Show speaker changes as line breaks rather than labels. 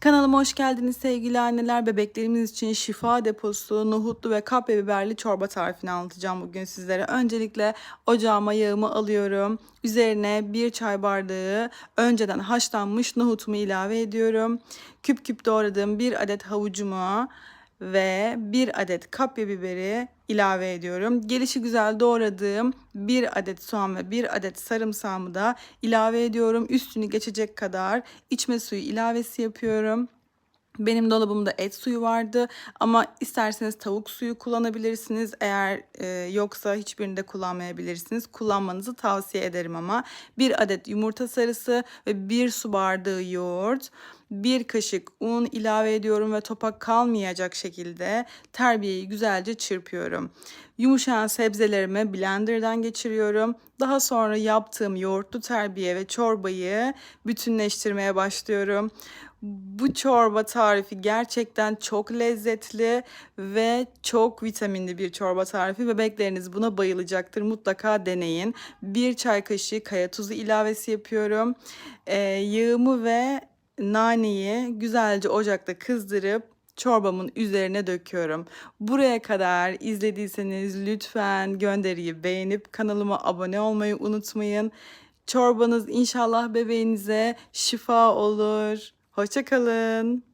Kanalıma hoş geldiniz sevgili anneler. Bebeklerimiz için şifa deposu, nohutlu ve kapya biberli çorba tarifini anlatacağım bugün sizlere. Öncelikle ocağıma yağımı alıyorum. Üzerine bir çay bardağı önceden haşlanmış nohutumu ilave ediyorum. Küp küp doğradığım bir adet havucumu ve bir adet kapya biberi ilave ediyorum. Gelişi güzel doğradığım bir adet soğan ve bir adet sarımsağımı da ilave ediyorum. Üstünü geçecek kadar içme suyu ilavesi yapıyorum. Benim dolabımda et suyu vardı ama isterseniz tavuk suyu kullanabilirsiniz. Eğer e, yoksa hiçbirini de kullanmayabilirsiniz. Kullanmanızı tavsiye ederim ama bir adet yumurta sarısı ve bir su bardağı yoğurt, bir kaşık un ilave ediyorum ve topak kalmayacak şekilde terbiyeyi güzelce çırpıyorum. Yumuşayan sebzelerimi blenderdan geçiriyorum. Daha sonra yaptığım yoğurtlu terbiye ve çorbayı bütünleştirmeye başlıyorum. Bu çorba tarifi gerçekten çok lezzetli ve çok vitaminli bir çorba tarifi. Bebekleriniz buna bayılacaktır. Mutlaka deneyin. Bir çay kaşığı kaya tuzu ilavesi yapıyorum. Ee, yağımı ve naneyi güzelce ocakta kızdırıp çorbamın üzerine döküyorum. Buraya kadar izlediyseniz lütfen gönderiyi beğenip kanalıma abone olmayı unutmayın. Çorbanız inşallah bebeğinize şifa olur. Hoşçakalın.